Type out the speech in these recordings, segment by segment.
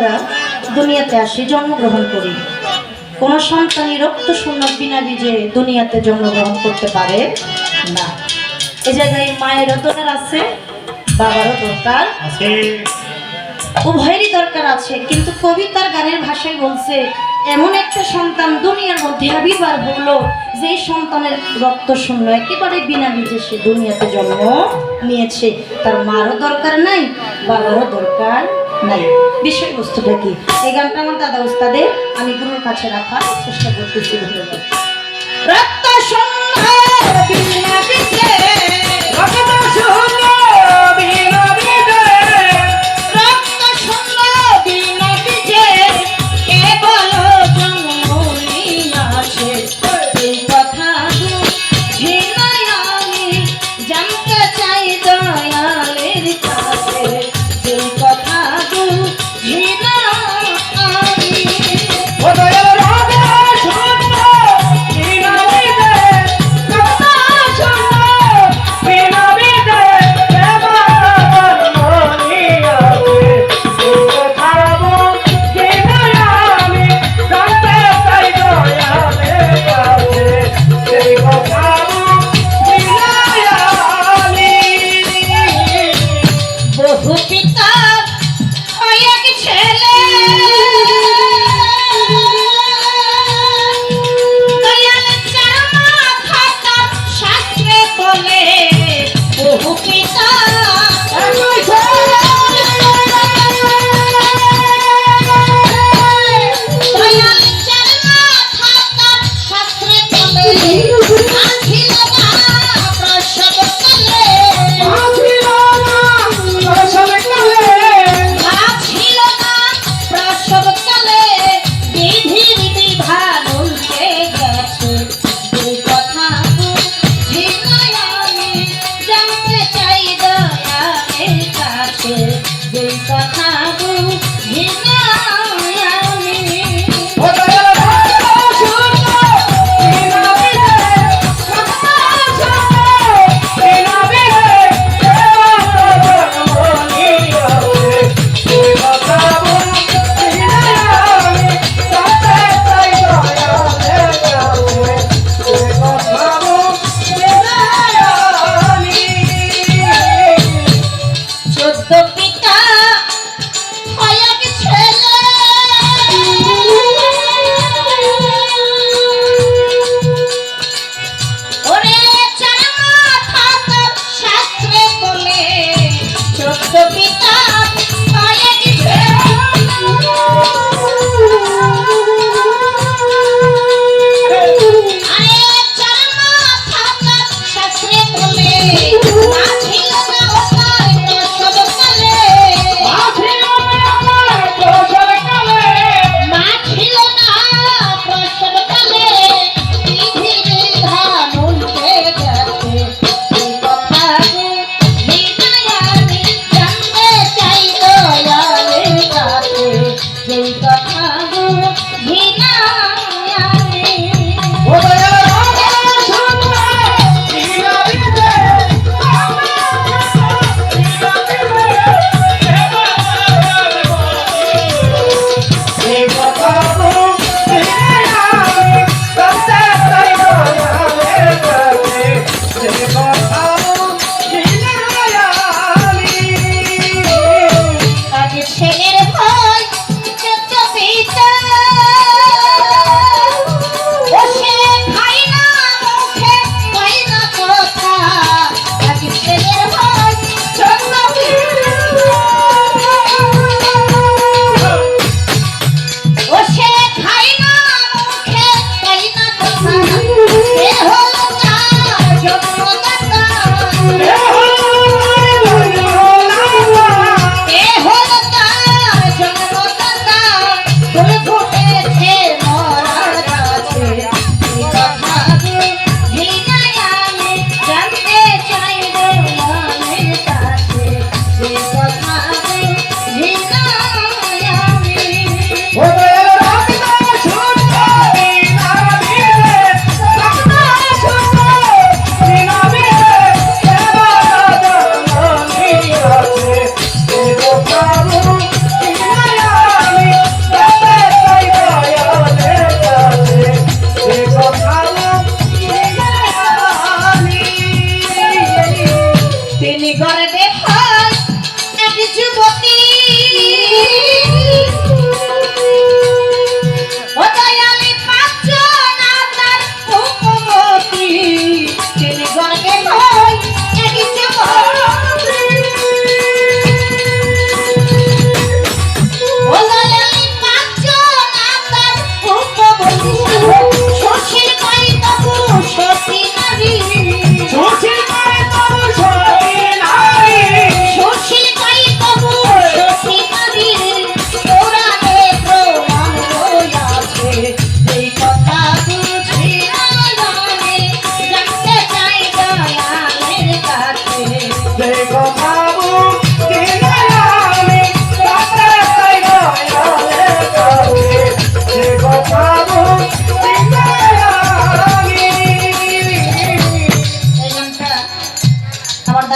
বোনেরা দুনিয়াতে আসি, জন্মগ্রহণ করি। কোন সন্তানই রক্ত শূন্য বিনা বীজে দুনিয়াতে জন্মগ্রহণ করতে পারে না। এই জায়গায় মায়েরও দরকার আছে, বাবারও দরকার আছে। উভয়েরই দরকার আছে, কিন্তু কবিতার গানের ভাষায় বলছে, এমন একটা সন্তান দুনিয়ার মধ্যে আবির্ভাব হলো যে সন্তানের রক্ত শূন্য একেবারে বিনা বীজে সে দুনিয়াতে জন্ম নিয়েছে। তার মারও দরকার নাই, বাবারও দরকার নাই বিষয়বস্তুটা কি? এই গানটা আমার দাদা উস্তাদে, আমি গুরুর কাছে রাখার চেষ্টা করতেছি ধন্যবাদ রক্ত সন্ধ্যা পিতা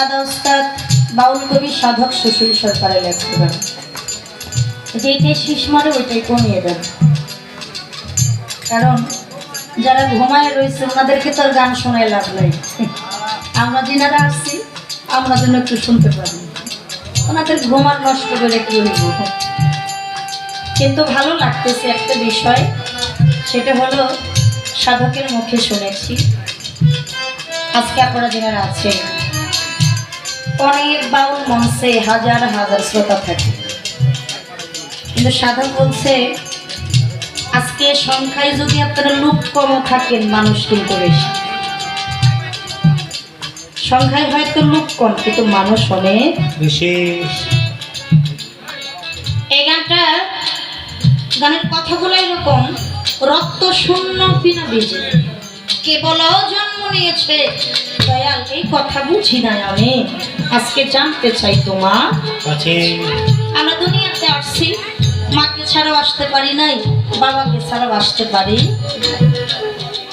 দাদা উস্তাদ বাউল কবি সাধক সুশীল সরকারের যেইটাই শীষ মারে, ওইটাই কমিয়ে দেন। কারণ, যারা ঘুমায় রয়েছে, ওনাদেরকে তো গান শোনায় লাভ নাই। আমরা যিনারা আসছি আমরা একটু শুনতে পারি। ওনাদের ঘুমার নষ্ট করে কি হইব? কিন্তু ভালো লাগতেছে একটা বিষয়, সেটা হলো সাধকের মুখে শুনেছি। আজকে আপনারা যারা আছেন অনেক বাউল মঞ্চে হাজার হাজার শ্রোতা থাকে। কিন্তু সাধক বলছে আজকে সংখ্যায় যদি আপনারা লোক কম থাকেন মানুষ কিন্তু বেশি। সংখ্যায় হয়তো লোক কম কিন্তু মানুষ অনেক বিশেষ এই গানটা গানের কথাগুলো এরকম রক্ত শূন্য বিনা বীজে কেবল জন্ম নিয়েছে। দয়াল এই কথা বুঝি নাই আমি। আজকে জানতে চাই তোমা আছে আমরা দুনিয়াতে আসছি মাকে ছাড়াও আসতে পারি নাই বাবাকে ছাড়াও আসতে পারি।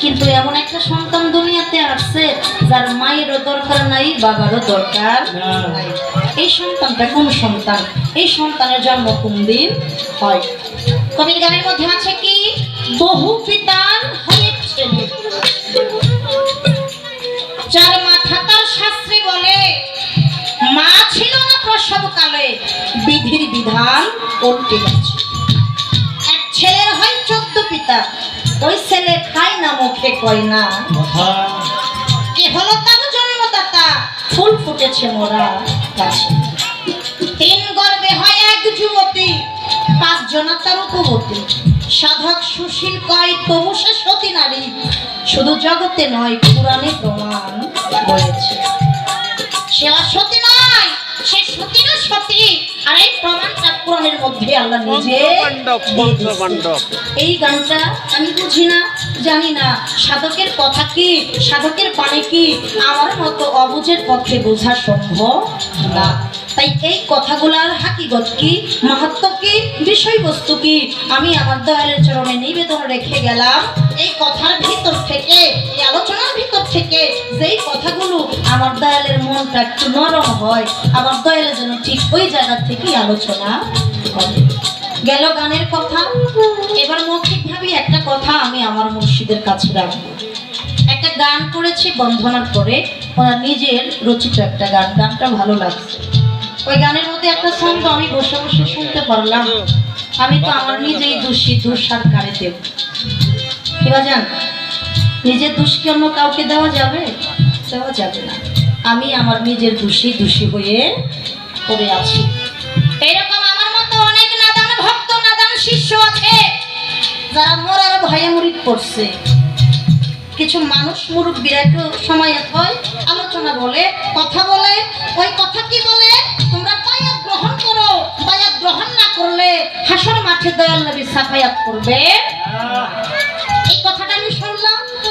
কিন্তু এমন একটা সন্তান দুনিয়াতে আসছে যার মায়েরও দরকার নাই বাবারও দরকার নাই। এই সন্তানটা কোন সন্তান? এই সন্তানের জন্ম কোন দিন হয়? কবির গানের মধ্যে আছে কি? বহু পিতার হয়ে বিধির বিধান গেছে। এক ছেলের হয় চোদ্দ পিতা ওই ছেলে খায় না মুখে কয় না। হলো তার জন্মদাতা ফুল ফুটেছে মোরা গাছে। তিন গর্বে হয় এক যুবতী পাঁচ জনা তার উপবতী। সাধক সুশীল কয় তবু সে সতী নারী। শুধু জগতে নয় পুরাণে প্রমাণ রয়েছে। সে অসতী সে সতী না সতী আর এই প্রমাণটা পুরাণের মধ্যে আল্লাহ নিজে এই গানটা আমি বুঝি না জানি না। সাধকের কথা কি? সাধকের পানে কি? আমার মতো অবুঝের পক্ষে বোঝা সম্ভব না। তাই এই কথাগুলার হাকিগত কি? মাহাত্ম কি? বিষয়বস্তু কি? আমি আমার দয়ালের চরণে নিবেদন রেখে গেলাম। এই কথার ভিতর থেকে এই আলোচনার ভিতর থেকে যেই কথাগুলো আমার দয়ালের মনটা একটু নরম হয়, আমার দয়ালের যেন ঠিক ওই জায়গা থেকেই আলোচনা করে। গেল গানের কথা। এবার মৌখিকভাবে একটা কথা আমি আমার মুর্শিদের কাছে রাখব। একটা গান করেছে বন্ধনার পরে, ওনার নিজের রচিত একটা গান, গানটা ভালো লাগছে। ওই গানের মধ্যে একটা ছন্দ আমি বসে বসে শুনতে পারলাম। আমি তো আমার নিজেই দোষী কারে দেব। এবার জান নিজের দোষ কি অন্য কাউকে দেওয়া যাবে? দেওয়া যাবে না। আমি আমার নিজের দোষী দোষী হয়ে পড়ে আছি। এরকম আমার মতো অনেক নাদান ভক্ত, নাদান শিষ্য আছে, যারা মরার ভয়ে মুরিদ পড়ছে। কিছু মানুষ মুরব্বীরা একটু সময় হয়, আলোচনা বলে, কথা বলে। ওই কথা কি বলে? তোমরা বায়াত গ্রহণ করো, বায়াত গ্রহণ না করলে হাসর মাঠে দয়াল নবী সাফায়াত করবে।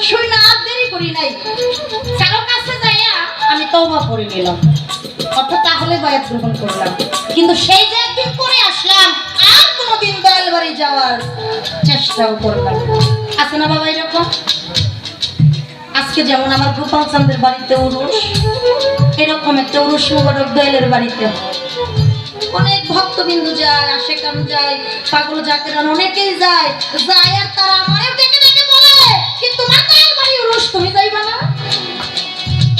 শুই না আর দেরি করি নাই। কারও কাছে যাইয়া আমি তওবা করে নিলাম। অর্থাৎ তাহলে বায়াত গ্রহণ করলাম। কিন্তু সেই যে একদিন করে আসলাম, আর কোনোদিন দয়াল বাড়ি যাওয়ার চেষ্টাও করলাম আছে না বাবা এরকম? আজকে যেমন আমার গোপাল চান্দের বাড়িতে উরুষ, এরকম একটা উরুষ মোবারক দয়ালের বাড়িতে। অনেক ভক্তবিন্দু যায় আশেকান যায়, পাগল জাকেরান অনেকেই যায় যায় আর তারা আমারে উরুষ তুমি যাইবা না?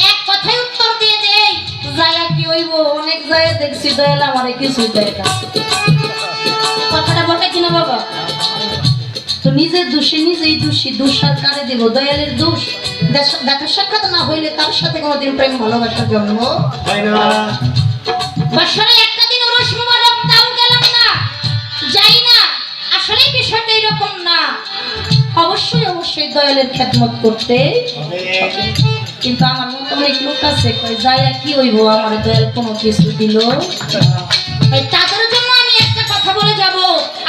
এক কথাই উত্তর দিয়ে দেই যায়া কি হইব? অনেক যায় দেখছি দয়াল আমারে কিছুই দেয় না। কথাটা বলে কিনা বাবা? তো নিজের দোষে নিজেই দোষী দোষ আর কারে দেব? দয়ালের দোষ? দেখা সাক্ষাৎ না হইলে তার সাথে কোনোদিন প্রেম ভালোবাসা জন্ম? হয় অবশ্যই দয়ালের খেদমত করতে। কিন্তু আমার মতো অনেক লোক আছে কই যাই আর কি হইব? আমার দয়াল কোনো কিছু দিল এই তাদের জন্য আমি একটা কথা বলে যাব।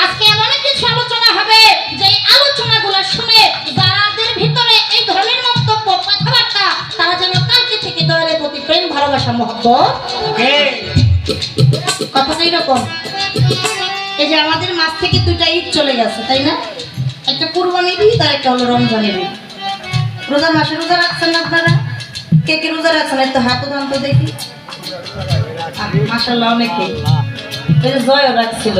আজকে এমন কিছু আলোচনা হবে যে এই আলোচনাগুলো শুনে যাদের ভিতরে এই ধরনের বক্তব্য কথাবার্তা তারা যেন কালকে থেকে দয়ালের প্রতি প্রেম ভালোবাসা মহব্বত কে? কথাটা এরকম। এই যে আমাদের মাছ থেকে দুইটা ঈদ চলে গেছে তাই না? একটা কুরবানি দিই, তার একটা হলো রমজানের দিই রোজার মাসে রোজা রাখছেন আপনারা? কে কে রোজা রাখছেন? একটু হাত উদান তো দেখি মাসাল্লাহ অনেকে। জয়ও রাখছিল।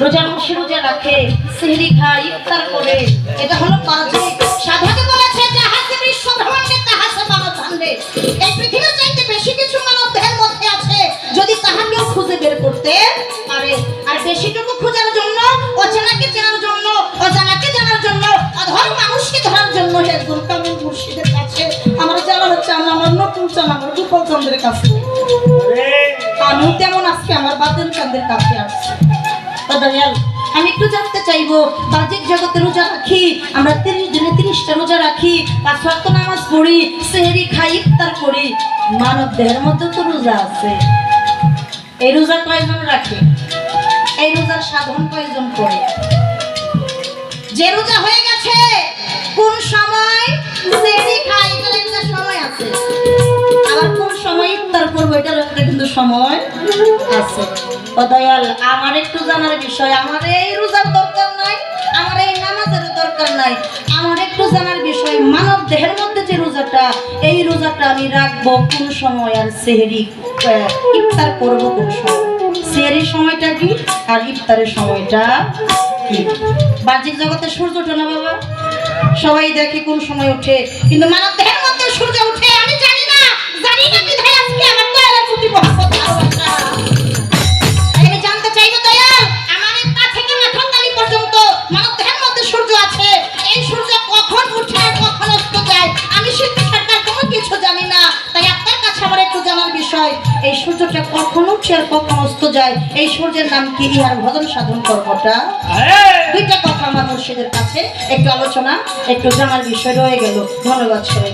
রোজার মাসে রোজা রাখে, সেহরি খায়, ইফতার করে। এটা হলো পাঁচ সাধকে বলেছে কাছে। আমিও তেমন আজকে আমার বাদল কাছে আসছি। আমি একটু জানতে চাইব জগতে রোজা রাখি, আমরা দিনে তিরিশটা রোজা রাখি, পাঁচ নামাজ পড়ি, সেহরি খাই, ইফতার করি মানব দেহের তো রোজা আছে। এই রোজা কয়জন রাখে? এই রোজার সাধন কয়জন করে? যে রোজা হয়ে গেছে, কোন সময় সেহরি খাই সময় আছে। করব মানব দেহের মধ্যে যে রোজাটা, এই রোজাটা আমি রাখব কোন সময় আর সেহরি ইফতার কোন সময়? সময়টা কি আর ইফতারের সময়টা কি? বাহ্যিক জগতে সূর্য ওঠে না বাবা? সবাই দেখে কোন সময় ওঠে। কিন্তু মানব দেহের মধ্যে সূর্য ওঠে যায়। এই সূর্যের নাম কি? ইহার ভজন সাধন কর্মটা দুইটা কথা আমার মুর্শিদের কাছে। একটু আলোচনা একটু জানার বিষয় রয়ে গেল। ধন্যবাদ সবাই!